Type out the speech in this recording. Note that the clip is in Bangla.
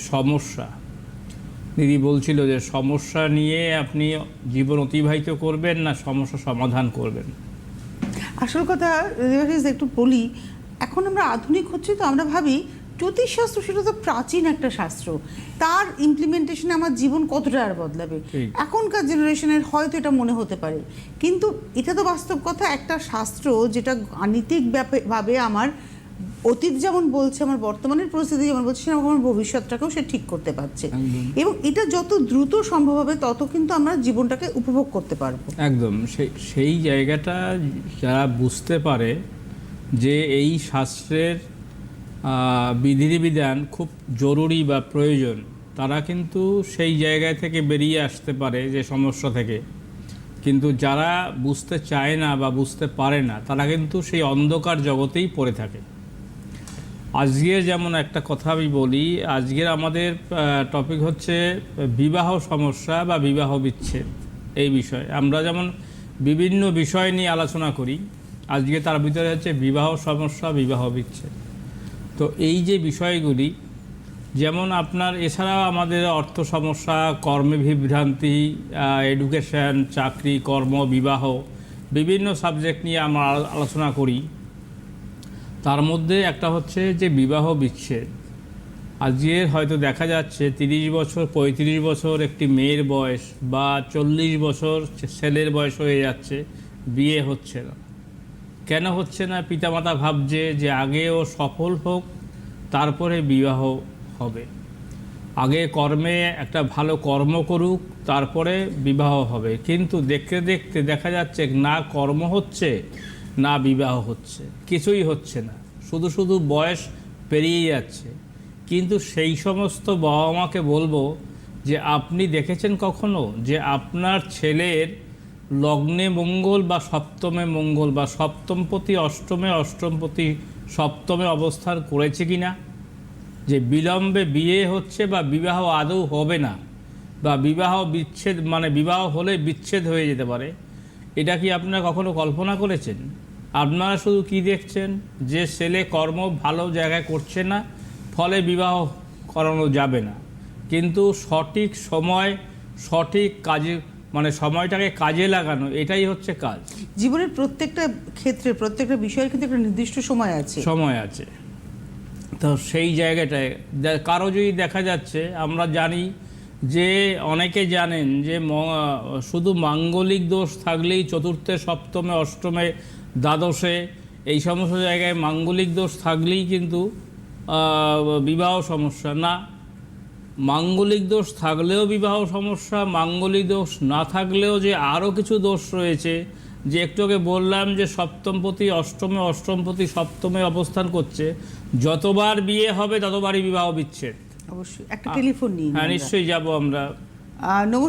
সমস্যা। দিদি বলছিল যে সমস্যা নিয়ে আপনি জীবন অতিবাহিত করবেন না সমস্যা সমাধান করবেন? আসল কথা একটু বলি এখন আমরা আধুনিক হচ্ছি তো আমরা ভাবি জ্যোতিষশাস্ত্র সেটা তো প্রাচীন একটা শাস্ত্র। তার ইমপ্লিমেন্টেশনে আমার জীবন কতটা আর বদলাবে? এখনকার জেনারেশনের হয়তো এটা মনে হতে পারে। কিন্তু এটা তো বাস্তব কথা একটা শাস্ত্র যেটা গাণিতিক ব্যাপে- ভাবে আমার অতীত যেমন বলছে আমার বর্তমানের পরিস্থিতি যেমন বলছে সেরকম আমার ভবিষ্যৎটাকেও সে ঠিক করতে পারছে। এবং এটা যত দ্রুত সম্ভব হবে তত কিন্তু আমরা জীবনটাকে উপভোগ করতে পারব। একদম। সেই জায়গাটা যারা বুঝতে পারে যে এই শাস্ত্রের বিধিবিধান খুব জরুরি বা প্রয়োজন তারা কিন্তু সেই জায়গায় থেকে বেরিয়ে আসতে পারে যে সমস্যা থেকে। কিন্তু যারা বুঝতে চায় না বা বুঝতে পারে না তারা কিন্তু সেই অন্ধকার জগতেই পড়ে থাকে। আজকে যেমন একটা কথা আমি বলি, আজকের আমাদের টপিক হচ্ছে বিবাহ সমস্যা বা বিবাহ বিচ্ছেদ এই বিষয়ে। আমরা যেমন বিভিন্ন বিষয় নিয়ে আলোচনা করি, আজকে তার ভিতরে হচ্ছে বিবাহ সমস্যা, বিবাহ বিচ্ছেদ। তো এই যে বিষয়গুলি, যেমন আপনার, এছাড়াও আমাদের অর্থ সমস্যা, কর্মে বিভ্রান্তি এডুকেশন চাকরি, কর্ম, বিবাহ, বিভিন্ন সাবজেক্ট নিয়ে আমরা আলোচনা করি। তার মধ্যে একটা হচ্ছে যে বিবাহ বিচ্ছেদ। আজকের হয়তো দেখা যাচ্ছে তিরিশ বছর, পঁয়ত্রিশ বছর একটি মেয়ের বয়স বা চল্লিশ বছর ছেলের বয়স হয়ে যাচ্ছে, বিয়ে হচ্ছে না। কেন হচ্ছে না? পিতামাতা ভাবছে যে আগে ও সফল হোক, তারপরে বিবাহ হবে। আগে কর্মে একটা ভালো কর্ম করুক, তারপরে বিবাহ হবে। কিন্তু দেখতে দেখতে দেখা যাচ্ছে না কর্ম হচ্ছে না বিবাহ হচ্ছে, কিছুই হচ্ছে না। শুধু শুধু বয়স পেরিয়ে যাচ্ছে। কিন্তু সেই সমস্ত বাবা মাকে বলব যে, আপনি দেখেছেন কখনো যে, আপনার ছেলের লগ্নে মঙ্গল বা সপ্তমে মঙ্গল বা সপ্তমপতি, অষ্টমে অষ্টমপতি, সপ্তমে অবস্থান করেছে কি না যে, বিলম্বে বিয়ে হচ্ছে বা বিবাহ আদৌ হবে না, বা বিবাহ বিচ্ছেদ মানে বিবাহ হলে বিচ্ছেদ হয়ে যেতে পারে। এটা কি আপনারা কখনো কল্পনা করেছেন? আপনারা শুধু কি দেখছেন? যে ছেলে কর্ম ভালো জায়গায় করছে না ফলে বিবাহ করানো যাবে না। কিন্তু সঠিক সময় সঠিক কাজে মানে সময়টাকে কাজে লাগানো এটাই হচ্ছে কাজ। জীবনের প্রত্যেকটা ক্ষেত্রে প্রত্যেকটা বিষয়ের কিন্তু একটা নির্দিষ্ট সময় আছে। সময় আছে। তো সেই জায়গাটায় কারও যদি দেখা যাচ্ছে আমরা জানি যে অনেকে জানেন যে শুধু মাঙ্গলিক দোষ থাকলেই চতুর্থে, সপ্তমে, অষ্টমে, দ্বাদশে, এই সমস্ত জায়গায় মাঙ্গলিক দোষ থাকলেই কিন্তু বিবাহ সমস্যা। না, মাঙ্গলিক দোষ থাকলেও বিবাহ সমস্যা, মাঙ্গলিক দোষ না থাকলেও যে আরও কিছু দোষ রয়েছে, যে একটু আগে বললাম যে সপ্তমপতি, অষ্টমে, অষ্টমপতি সপ্তমে অবস্থান করছে, যতবার বিয়ে হবে ততবারই বিবাহ বিচ্ছেদ। অবশ্যই। একটা টেলিফোন নিই হ্যাঁ নিশ্চয়ই যাব আমরা। নমস্কার।